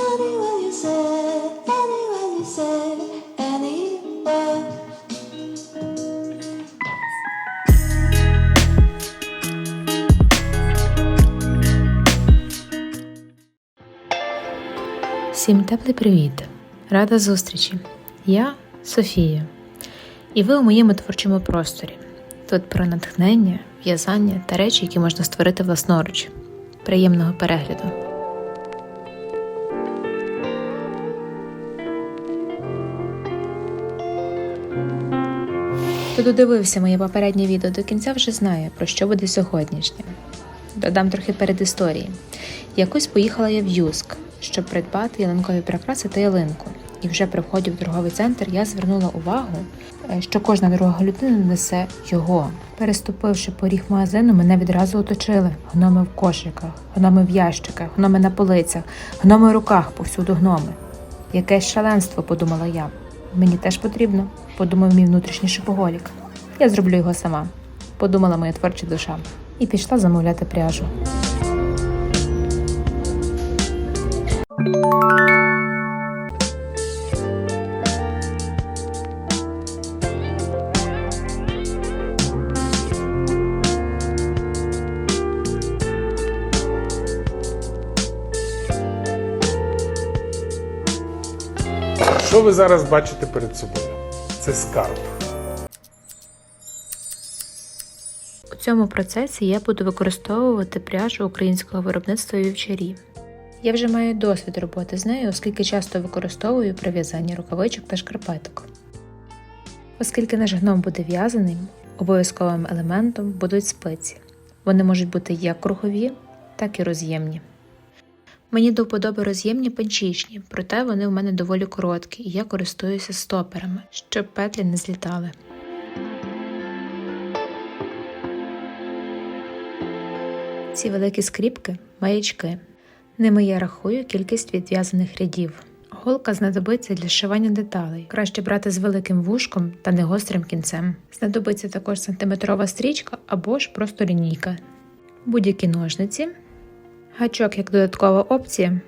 Anywhere you. Всім теплий привіт! Рада зустрічі! Я Софія, і ви у моєму творчому просторі. Тут про натхнення, в'язання та речі, які можна створити власноруч. Приємного перегляду! Хто додивився моє попереднє відео до кінця, вже знає, про що буде сьогоднішнє. Додам трохи передісторії. Якось поїхала я в Юск, щоб придбати ялинкові прикраси та ялинку. І вже при вході в торговий центр я звернула увагу, е, що кожна друга людина несе його. Переступивши поріг магазину, мене відразу оточили. Гноми в кошиках, гноми в ящиках, гноми на полицях, гноми в руках, повсюду гноми. Якесь шаленство, подумала я. Мені теж потрібно, подумав мій внутрішній шопоголік. Я зроблю його сама, подумала моя творча душа, і пішла замовляти пряжу. Що ви зараз бачите перед собою? Це скарб. У цьому процесі я буду використовувати пряжу українського виробництва вівчарі. Я вже маю досвід роботи з нею, оскільки часто використовую при в'язанні рукавичок та шкарпеток. Оскільки наш гном буде в'язаним, обов'язковим елементом будуть спиці. Вони можуть бути як кругові, так і роз'ємні. Мені до вподоби роз'ємні панчічні, проте вони в мене доволі короткі, і я користуюся стоперами, щоб петлі не злітали. Ці великі скріпки маячки. Ними я рахую кількість відв'язаних рядів. Голка знадобиться для зшивання деталей. Краще брати з великим вушком та не гострим кінцем. Знадобиться також сантиметрова стрічка або ж просто лінійка. Будь-які ножниці, гачок як додаткова опція.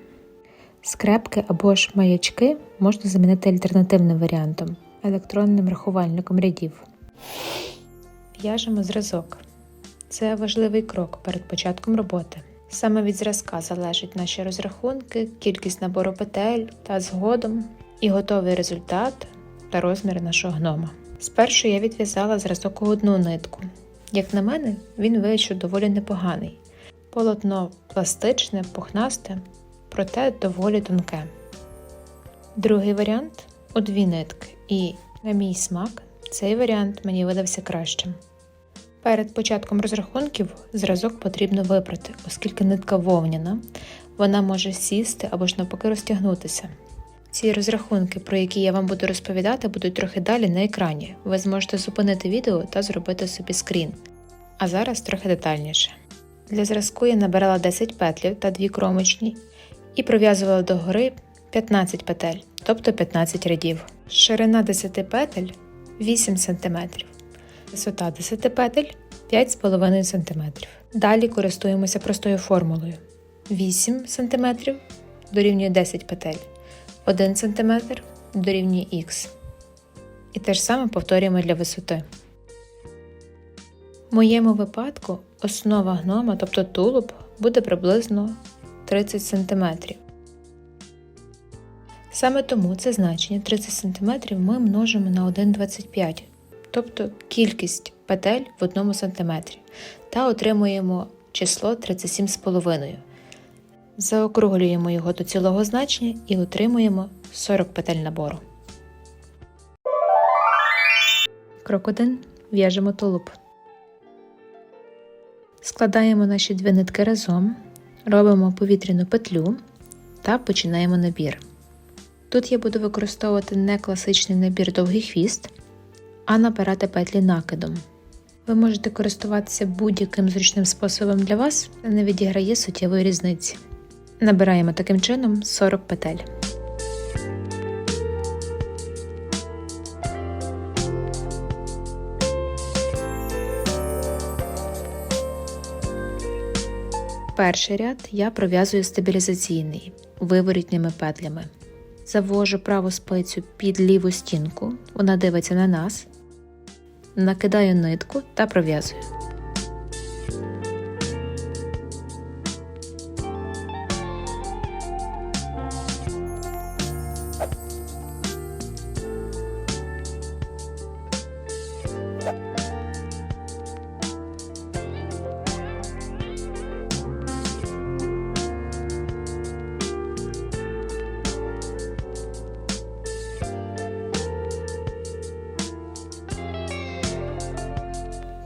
Скрепки або ж маячки можна замінити альтернативним варіантом електронним рахувальником рядів. В'яжемо зразок. Це важливий крок перед початком роботи. Саме від зразка залежать наші розрахунки, кількість набору петель та згодом і готовий результат та розмір нашого гнома. Спершу я відв'язала зразок у одну нитку. Як на мене, він вийшов доволі непоганий. Полотно пластичне, пухнасте, проте доволі тонке. Другий варіант у дві нитки, і, на мій смак, цей варіант мені видався кращим. Перед початком розрахунків зразок потрібно випрати, оскільки нитка вовняна, вона може сісти або ж навпаки розтягнутися. Ці розрахунки, про які я вам буду розповідати, будуть трохи далі на екрані. Ви зможете зупинити відео та зробити собі скрін. А зараз трохи детальніше. Для зразку я набирала 10 петлів та 2 кромочні і пров'язувала догори 15 петель, тобто 15 рядів. Ширина 10 петель 8 см. Висота 10 петель 5,5 см. Далі користуємося простою формулою. 8 см дорівнює 10 петель, 1 см дорівнює х. І те ж саме повторюємо для висоти. В моєму випадку основа гнома, тобто тулуб, буде приблизно 30 см. Саме тому це значення 30 см ми множимо на 1,25 тобто кількість петель в 1 см, та отримуємо число 37,5. Заокруглюємо його до цілого значення і отримуємо 40 петель набору. Крок 1. В'яжемо тулуб. Складаємо наші дві нитки разом, робимо повітряну петлю та починаємо набір. Тут я буду використовувати не класичний набір довгий хвіст, а набирати петлі накидом. Ви можете користуватися будь-яким зручним способом для вас, не відіграє суттєвої різниці. Набираємо таким чином 40 петель. Перший ряд я пров'язую стабілізаційний. виворітніми петлями. Завожу праву спицю під ліву стінку, вона дивиться на нас. Накидаю нитку та пров'язую.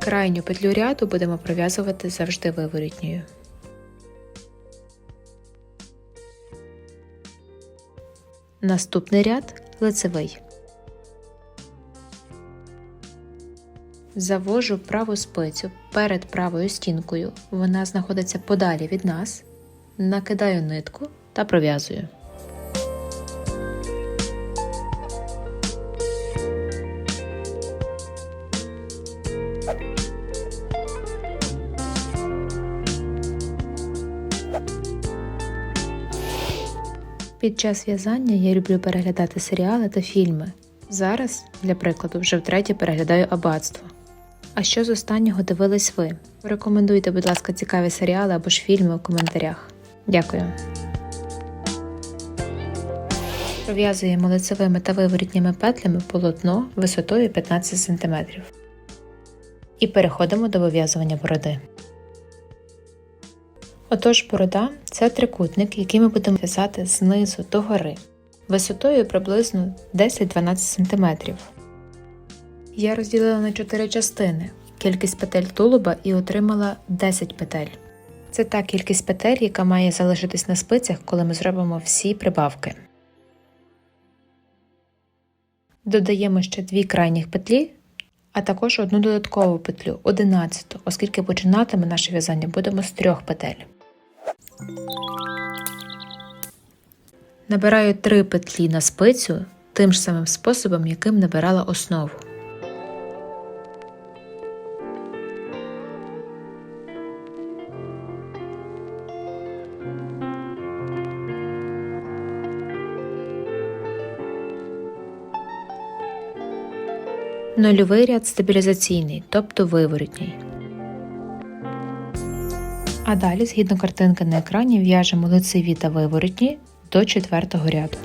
Крайню петлю ряду будемо пров'язувати завжди виворітньою. Наступний ряд лицевий. Завожу праву спицю перед правою стінкою. Вона знаходиться подалі від нас. Накидаю нитку та пров'язую. Під час в'язання я люблю переглядати серіали та фільми. Зараз, для прикладу, вже втретє переглядаю аббатство. А що з останнього дивились ви? Рекомендуйте, будь ласка, цікаві серіали або ж фільми у коментарях. Дякую. Пров'язуємо лицевими та виворітніми петлями полотно висотою 15 см. І переходимо до вив'язування бороди. Отож, борода це трикутник, який ми будемо в'язати знизу до гори, висотою приблизно 10-12 см. Я розділила на 4 частини кількість петель тулуба і отримала 10 петель. Це та кількість петель, яка має залишитись на спицях, коли ми зробимо всі прибавки. Додаємо ще дві крайніх петлі, а також одну додаткову петлю 11, оскільки починати ми наше в'язання будемо з трьох петель. Набираю 3 петлі на спицю тим ж самим способом, яким набирала основу. Нульовий ряд стабілізаційний, тобто виворотній. А далі, згідно картинки на екрані, в'яжемо лицеві та виворотні до четвертого ряду.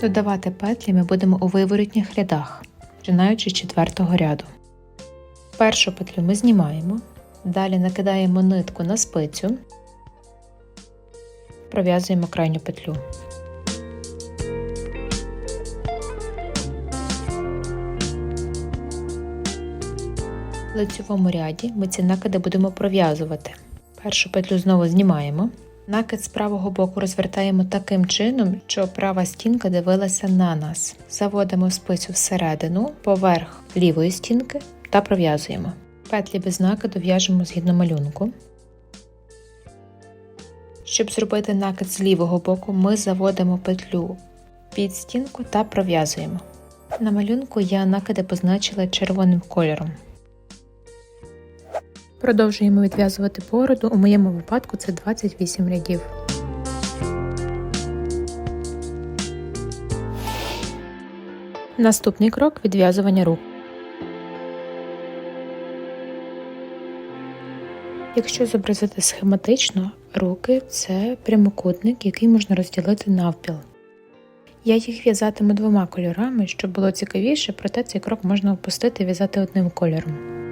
Додавати петлі ми будемо у виворотніх рядах, починаючи з четвертого ряду. Першу петлю ми знімаємо, далі накидаємо нитку на спицю, пров'язуємо крайню петлю. В лицевому ряді ми ці накиди будемо пров'язувати. Першу петлю знову знімаємо. Накид з правого боку розвертаємо таким чином, що права стінка дивилася на нас. Заводимо спицю всередину, поверх лівої стінки та пров'язуємо. Петлі без накиду в'яжемо згідно малюнку. Щоб зробити накид з лівого боку, ми заводимо петлю під стінку та пров'язуємо. На малюнку я накиди позначила червоним кольором. Продовжуємо відв'язувати бороду. У моєму випадку це 28 рядів. Наступний крок відв'язування рук. Якщо зобразити схематично, руки це прямокутник, який можна розділити навпіл. Я їх в'язатиму двома кольорами, щоб було цікавіше, проте цей крок можна опустити і в'язати одним кольором.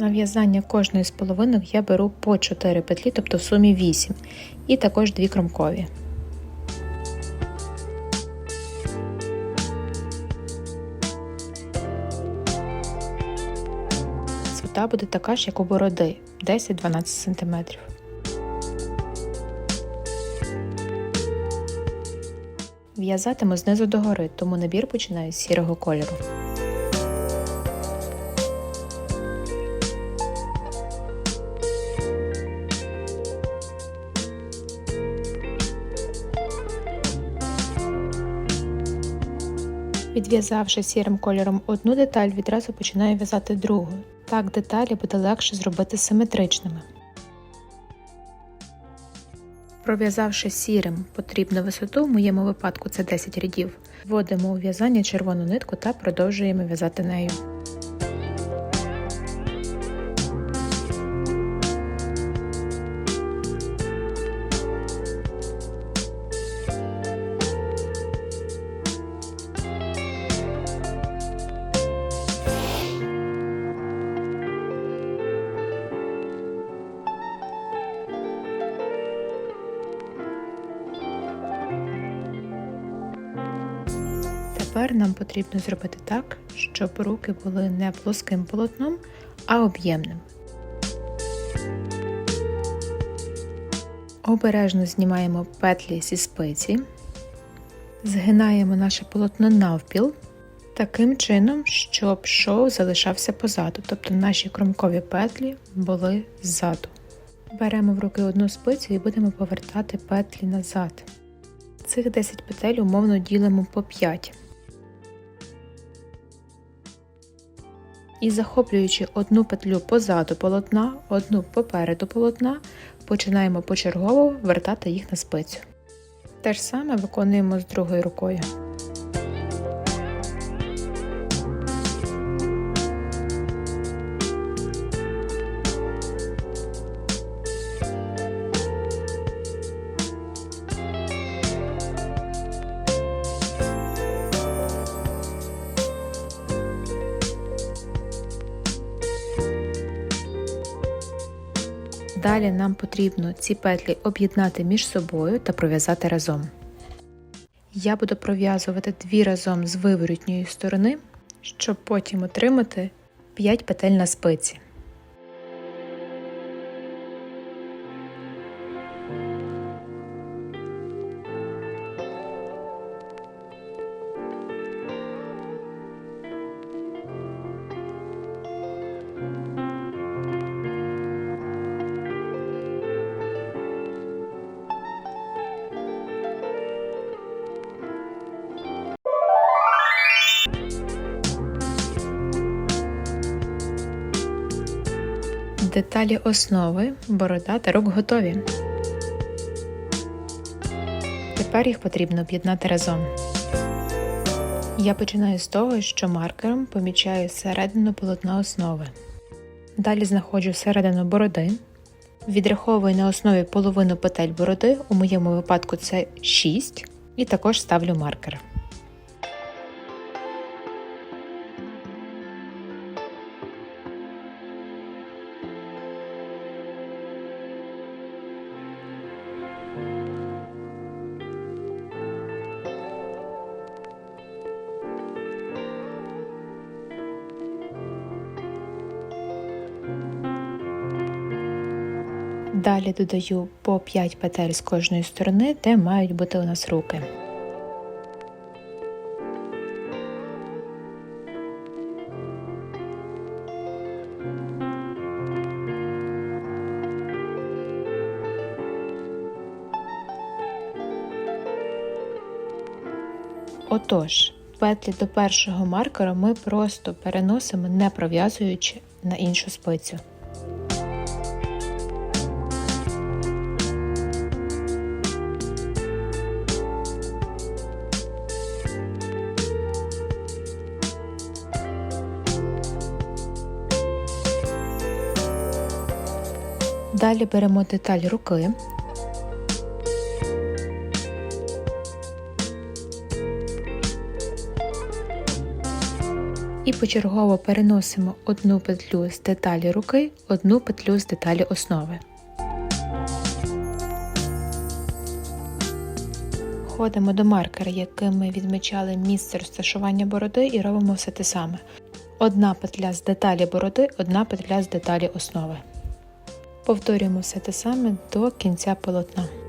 На в'язання кожної з половинок я беру по 4 петлі, тобто в сумі 8, і також 2 кромкові. Висота буде така ж, як у бороди 10-12 см. В'язатиму знизу догори, тому набір починаю з сірого кольору. Відв'язавши сірим кольором одну деталь, відразу починаю в'язати другу. Так деталі буде легше зробити симетричними. Пров'язавши сірим потрібну висоту, в моєму випадку це 10 рядів, вводимо у в'язання червону нитку та продовжуємо в'язати нею. Тепер нам потрібно зробити так, щоб руки були не плоским полотном, а об'ємним. Обережно знімаємо петлі зі спиці, згинаємо наше полотно навпіл таким чином, щоб шов залишався позаду, тобто наші кромкові петлі були ззаду. Беремо в руки одну спицю і будемо повертати петлі назад. Цих 10 петель умовно ділимо по 5. І захоплюючи одну петлю позаду полотна, одну попереду полотна, починаємо почергово вертати їх на спицю. Те ж саме виконуємо з другою рукою. Далі нам потрібно ці петлі об'єднати між собою та пров'язати разом. Я буду пров'язувати дві разом з виворотньої сторони, щоб потім отримати 5 петель на спиці. Деталі основи, борода та рук готові. Тепер їх потрібно об'єднати разом. Я починаю з того, що маркером помічаю середину полотна основи. Далі знаходжу середину бороди. Відраховую на основі половину петель бороди, у моєму випадку це 6, і також ставлю маркер. Далі додаю по 5 петель з кожної сторони, де мають бути у нас руки. Отож, петлі до першого маркера ми просто переносимо, не пров'язуючи на іншу спицю. Далі беремо деталь руки. І почергово переносимо одну петлю з деталі руки, одну петлю з деталі основи. Ходимо до маркера, яким ми відмічали місце розташування бороди, і робимо все те саме. Одна петля з деталі бороди, одна петля з деталі основи. Повторюємо все те саме до кінця полотна.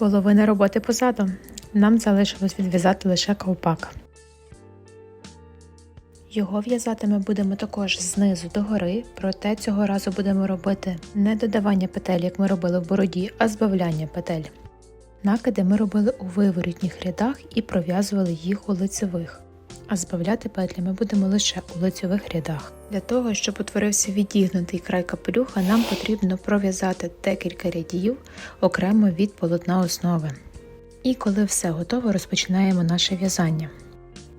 Половина роботи позаду. Нам залишилось відв'язати лише ковпак. Його в'язати ми будемо також знизу до гори, проте цього разу будемо робити не додавання петель, як ми робили в бороді, а збавляння петель. Накиди ми робили у виворітніх рядах і пров'язували їх у лицевих. А збавляти петлі ми будемо лише у лицьових рядах. Для того, щоб утворився відігнутий край капелюха, нам потрібно пров'язати декілька рядів окремо від полотна основи. І коли все готово, розпочинаємо наше в'язання.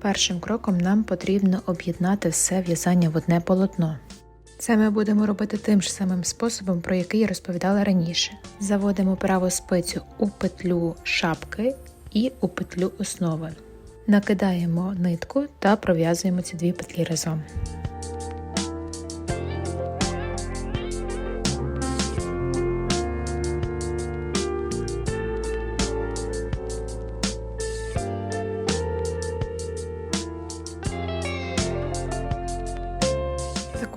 Першим кроком нам потрібно об'єднати все в'язання в одне полотно. Це ми будемо робити тим ж самим способом, про який я розповідала раніше. Заводимо праву спицю у петлю шапки і у петлю основи. Накидаємо нитку та пров'язуємо ці дві петлі разом.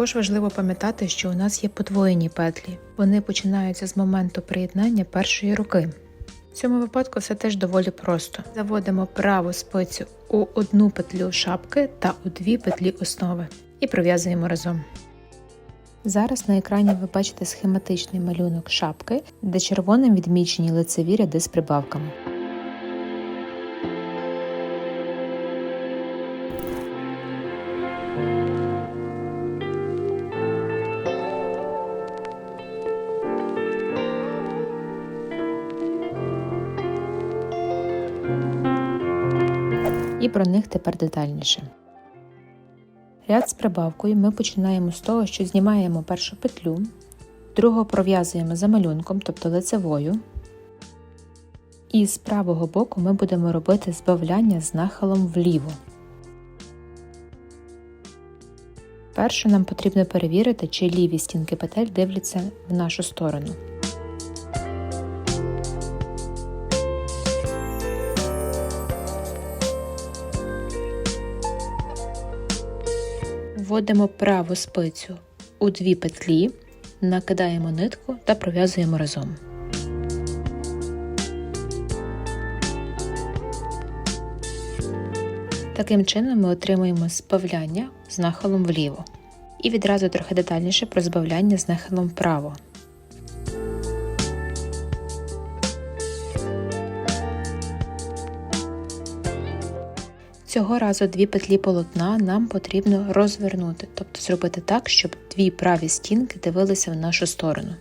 Також важливо пам'ятати, що у нас є подвоєні петлі. Вони починаються з моменту приєднання першої руки. В цьому випадку все теж доволі просто. Заводимо праву спицю у одну петлю шапки та у дві петлі основи і пров'язуємо разом. Зараз на екрані ви бачите схематичний малюнок шапки, де червоним відмічені лицеві ряди з прибавками. Них тепер детальніше. Ряд з прибавкою ми починаємо з того, що знімаємо першу петлю, другу пров'язуємо за малюнком, тобто лицевою. І з правого боку ми будемо робити збавляння з нахилом вліво. Перше нам потрібно перевірити, чи ліві стінки петель дивляться в нашу сторону. Вводимо праву спицю у дві петлі, накидаємо нитку та пров'язуємо разом. Таким чином ми отримуємо збавляння з нахилом вліво. І відразу трохи детальніше про збавляння з нахилом вправо. Цього разу дві петлі полотна нам потрібно розвернути, тобто зробити так, щоб дві праві стінки дивилися в нашу сторону.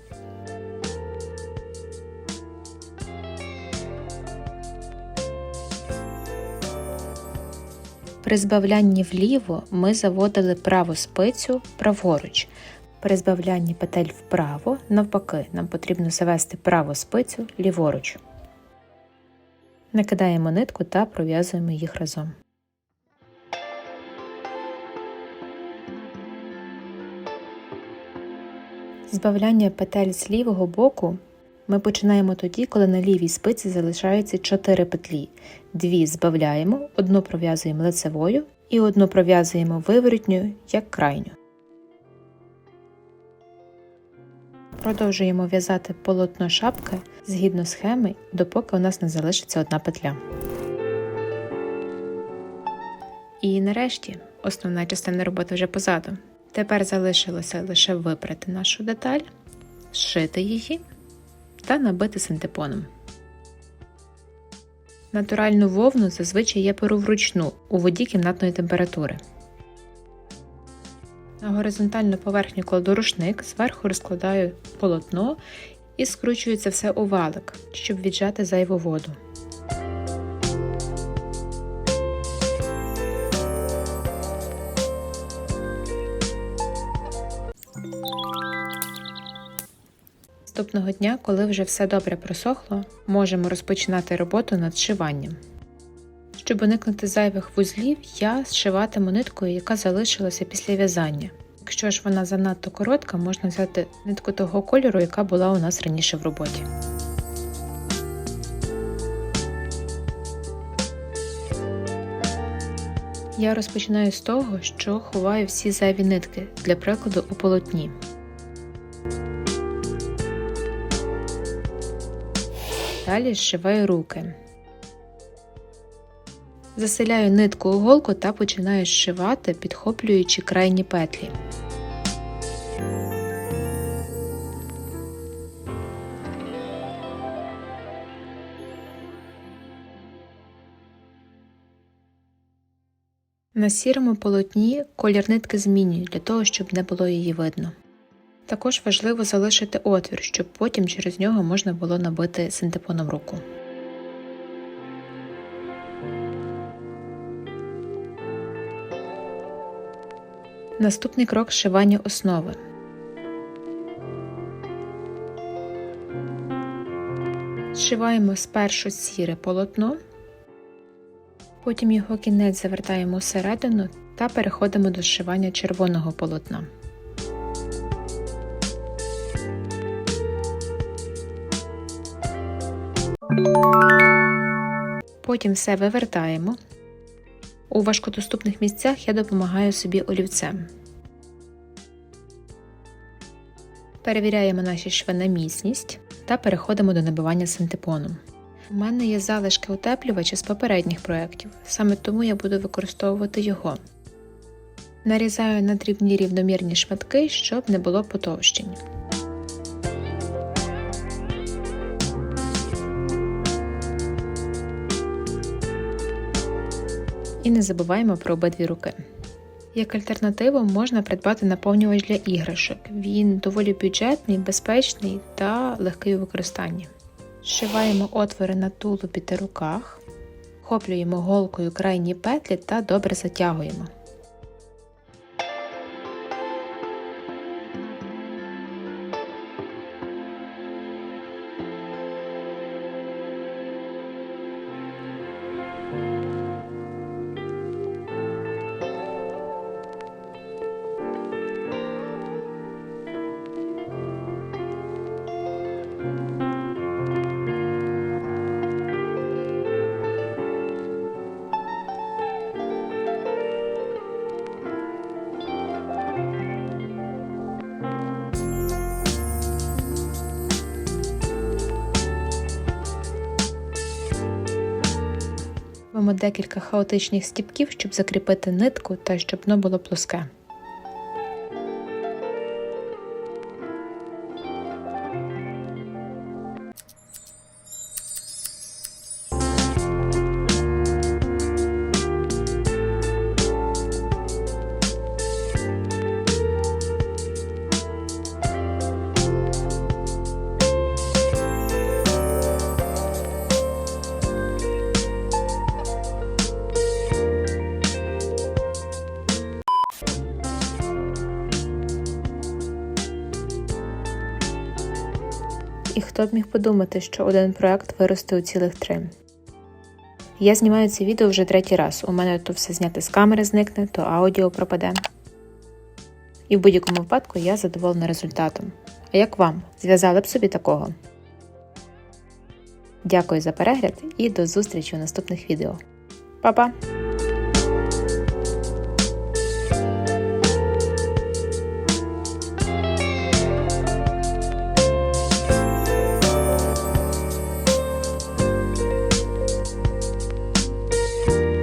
При збавлянні вліво ми заводили праву спицю праворуч. При збавлянні петель вправо, навпаки, нам потрібно завести праву спицю ліворуч. Накидаємо нитку та пров'язуємо їх разом. Збавляння петель з лівого боку ми починаємо тоді, коли на лівій спиці залишаються 4 петлі. Дві збавляємо, одну пров'язуємо лицевою і одну пров'язуємо виворотньою як крайню. Продовжуємо в'язати полотно шапки згідно схеми, допоки у нас не залишиться одна петля. І нарешті основна частина роботи вже позаду. Тепер залишилося лише випрати нашу деталь, зшити її та набити синтепоном. Натуральну вовну зазвичай я перу вручну у воді кімнатної температури. На горизонтальну поверхню кладу рушник, зверху розкладаю полотно і скручую це все у валик, щоб віджати зайву воду. Наступного дня, коли вже все добре просохло, можемо розпочинати роботу над зшиванням. Щоб уникнути зайвих вузлів, я зшиватиму ниткою, яка залишилася після в'язання. Якщо ж вона занадто коротка, можна взяти нитку того кольору, яка була у нас раніше в роботі. Я розпочинаю з того, що ховаю всі зайві нитки, для прикладу у полотні. Далі зшиваю руки. Заселяю нитку у та починаю зшивати, підхоплюючи крайні петлі. На сірому полотні колір нитки змінюю для того, щоб не було її видно. Також важливо залишити отвір, щоб потім через нього можна було набити синтепоном руку. Наступний крок зшивання основи. Зшиваємо спершу сіре полотно, потім його кінець завертаємо всередину та переходимо до зшивання червоного полотна. Потім все вивертаємо. У важкодоступних місцях я допомагаю собі олівцем. Перевіряємо наші шви на міцність та переходимо до набивання синтепоном. У мене є залишки утеплювача з попередніх проєктів, саме тому я буду використовувати його. Нарізаю на дрібні рівномірні шматки, щоб не було потовщень. І не забуваємо про обидві руки. Як альтернативу можна придбати наповнювач для іграшок. Він доволі бюджетний, безпечний та легкий у використанні. Зшиваємо отвори на тулубі та руках, хоплюємо голкою крайні петлі та добре затягуємо. Робимо декілька хаотичних стіпків, щоб закріпити нитку та щоб дно було плоске. І хто б міг подумати, що один проект виросте у цілих три. Я знімаю це відео вже третій раз. У мене то все зняти з камери зникне, то аудіо пропаде. І в будь-якому випадку я задоволена результатом. А як вам? Зв'язали б собі такого? Дякую за перегляд і до зустрічі у наступних відео. Па-па!